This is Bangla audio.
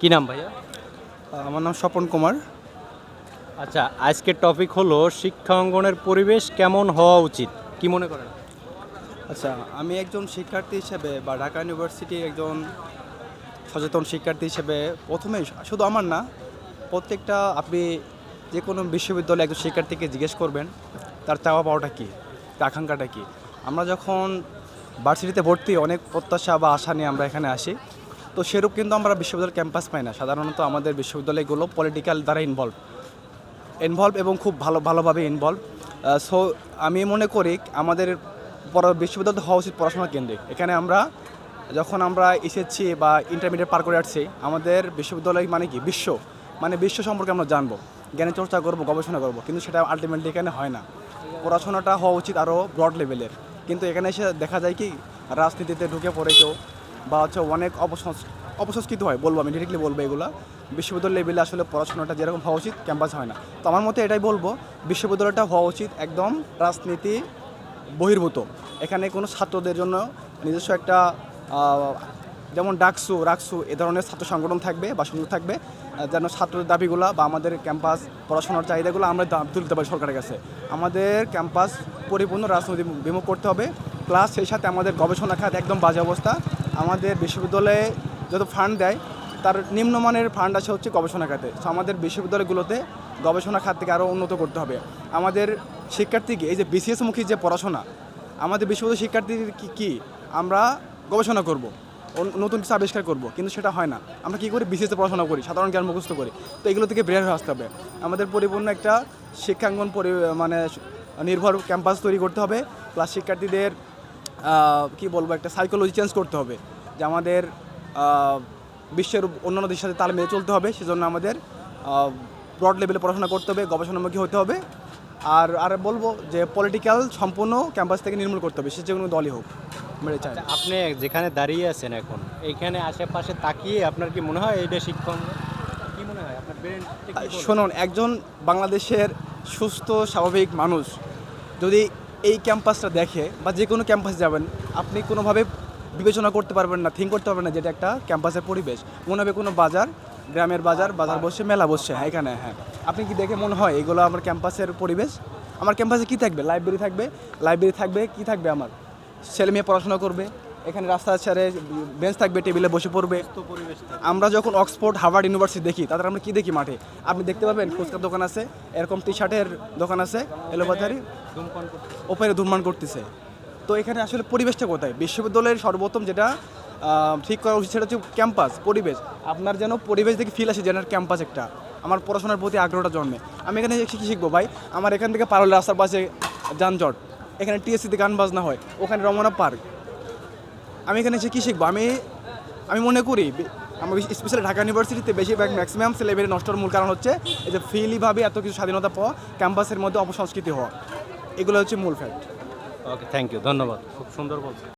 কি নাম ভাইয়া? আমার নাম স্বপন কুমার। আচ্ছা আজকের টপিক হলো শিক্ষা অঙ্গনের পরিবেশ কেমন হওয়া উচিত? কি মনে করেন? আচ্ছা আমি একজন শিক্ষার্থী হিসেবে বা ঢাকা ইউনিভার্সিটির একজন সচেতন শিক্ষার্থী হিসেবে প্রথমে শুধু আমার না প্রত্যেকটা আপনি যে কোনো বিশ্ববিদ্যালয়ে একজন শিক্ষার্থীকে জিজ্ঞেস করবেন তার চাওয়া পাওয়াটা কী? তার আকাঙ্ক্ষাটা কী? আমরা যখন ভার্সিটিতে ভর্তি অনেক প্রত্যাশা বা আশা নিয়ে আমরা এখানে আসি। তো সেরূপ কিন্তু আমরা বিশ্ববিদ্যালয় ক্যাম্পাস পাই না। সাধারণত আমাদের বিশ্ববিদ্যালয়গুলো পলিটিক্যাল দ্বারা ইনভলভ ইনভলভ এবং খুব ভালো ভালোভাবে ইনভলভ সো আমি মনে করি আমাদের বিশ্ববিদ্যালয় হওয়া উচিত পড়াশোনা কেন্দ্রিক এখানে আমরা যখন আমরা এসেছি বা ইন্টারমিডিয়েট পার করে আসছি, আমাদের বিশ্ববিদ্যালয় মানে কি? বিশ্ব। মানে বিশ্ব সম্পর্কে আমরা জানব। জ্ঞানের চর্চা করব, গবেষণা করব। কিন্তু সেটা আলটিমেটলি এখানে হয় না। পড়াশোনাটা হওয়া উচিত আরও ব্রড লেভেলের কিন্তু এখানে এসে দেখা যায় কি, রাজনীতিতে ঢুকে পড়ে কেউ। বা হচ্ছে অনেক অপসংস, অপসংস্কৃত হয়, বলব আমি ডিরেক্টলি বলব এগুলো। বিশ্ববিদ্যালয় লেভেলে আসলে পড়াশোনাটা যেরকম হওয়া উচিত ক্যাম্পাস হয় না। তো আমার মতে এটাই বলব, বিশ্ববিদ্যালয়টা হওয়া উচিত একদম রাজনীতি বহির্ভূত। এখানে কোনো ছাত্রদের জন্য নিজস্ব একটা যেমন ডাকসু রাকসু এ ধরনের ছাত্র সংগঠন থাকবে বা সংগঠন থাকবে যেন ছাত্রদের দাবিগুলো বা আমাদের ক্যাম্পাস পড়াশোনার চাহিদাগুলো আমরা তুলতে পারি সরকারের কাছে। আমাদের ক্যাম্পাস পরিপূর্ণ রাজনৈতিক বিমুখ করতে হবে প্লাস সেই সাথে আমাদের গবেষণা খাত একদম বাজে অবস্থা। আমাদের বিশ্ববিদ্যালয়ে যত ফান্ড দেয়, তার নিম্নমানের ফান্ড আছে হচ্ছে গবেষণা খাতে। তো আমাদের বিশ্ববিদ্যালয়গুলোতে গবেষণা খাত থেকে আরও উন্নত করতে হবে। আমাদের শিক্ষার্থীকে, এই যে বিসিএস মুখী যে পড়াশোনা, আমাদের বিশ্ববিদ্যালয় শিক্ষার্থীদের কী কী আমরা গবেষণা করব নতুন কিছু আবিষ্কার করব, কিন্তু সেটা হয় না। আমরা কী করি? বিসিএসে পড়াশোনা করি, সাধারণ জ্ঞান মুখস্থ করি। তো এগুলো থেকে বের হয়ে আসতে হবে। আমাদের পরিপূর্ণ একটা শিক্ষাঙ্গন পরি মানে নির্ভর ক্যাম্পাস তৈরি করতে হবে। প্লাস শিক্ষার্থীদের কি বলব একটা সাইকোলজি চেঞ্জ করতে হবে। যে আমাদের বিশ্বের অন্যান্য দেশের সাথে তাল মেরে চলতে হবে সেজন্য আমাদের ব্রড লেভেলে পড়াশোনা করতে হবে গবেষণামুখী হতে হবে। আর আর বলব যে পলিটিক্যাল সম্পূর্ণ ক্যাম্পাস থেকে নির্মূল করতে হবে সে যে কোনো দলই হোক মেরে চাই আচ্ছা, আপনি যেখানে দাঁড়িয়ে আছেন এখন এইখানে আশেপাশে তাকিয়ে আপনার কি মনে হয় এইটা শিক্ষা অঙ্গন? কি মনে হয়? আপনার শুনুন একজন বাংলাদেশের সুস্থ স্বাভাবিক মানুষ যদি এই ক্যাম্পাসটা দেখে বা যে কোনো ক্যাম্পাসে যাবেন, আপনি কোনোভাবে বিবেচনা করতে পারবেন না থিঙ্ক করতে পারবেন না যেটা একটা ক্যাম্পাসের পরিবেশ। মনে হবে কোনো বাজার, গ্রামের বাজার বাজার বসে, মেলা বসছে হ্যাঁ এখানে হ্যাঁ। আপনি কি দেখে মনে হয় এগুলো আমার ক্যাম্পাসের পরিবেশ? আমার ক্যাম্পাসে কি থাকবে? লাইব্রেরি থাকবে? লাইব্রেরি থাকবে, কি থাকবে আমার? ছেলে মেয়ে পড়াশোনা করবে, এখানে রাস্তার ছাড়ে বেঞ্চ থাকবে, টেবিলে বসে পড়বে। আমরা যখন অক্সফোর্ড, হার্ভার্ড ইউনিভার্সিটি দেখি, তাদের আমরা কি দেখি মাঠে? আপনি দেখতে পাবেন ফুচকার দোকান আছে, এরকম টি শার্টের দোকান আছে, এলোপাথারি। ওপরে ধূমপান করতেছে। তো এখানে আসলে পরিবেশটা কোথায়? বিশ্ববিদ্যালয়ের সর্বোত্তম যেটা ঠিক করা উচিত সেটা হচ্ছে ক্যাম্পাস, পরিবেশ। আপনার যেন পরিবেশ দেখে ফিল আসে যেন ক্যাম্পাস একটা। আমার পড়াশোনার প্রতি আগ্রহটা জন্মে। আমি এখানে এসে কি শিখব ভাই? আমার এখান থেকে পারলে রাস্তার পাশে যানজট। এখানে টিএসসিতে গান বাজনা হয়। ওখানে রমনা পার্ক। আমি এখানে এসে কী শিখব? আমি আমি মনে করি আমার স্পেশালি ঢাকা ইউনিভার্সিটিতে বেশিরভাগ ম্যাক্সিমাম ছেলেমেয়ের নষ্টর মূল কারণ হচ্ছে এই যে ফ্রিলিভাবে এত কিছু স্বাধীনতা পাওয়া, ক্যাম্পাসের মধ্যে অপসংস্কৃতি হওয়া। এগুলো হচ্ছে মূল ফ্যাক্ট ওকে থ্যাংক ইউ ধন্যবাদ। খুব সুন্দর বলছেন।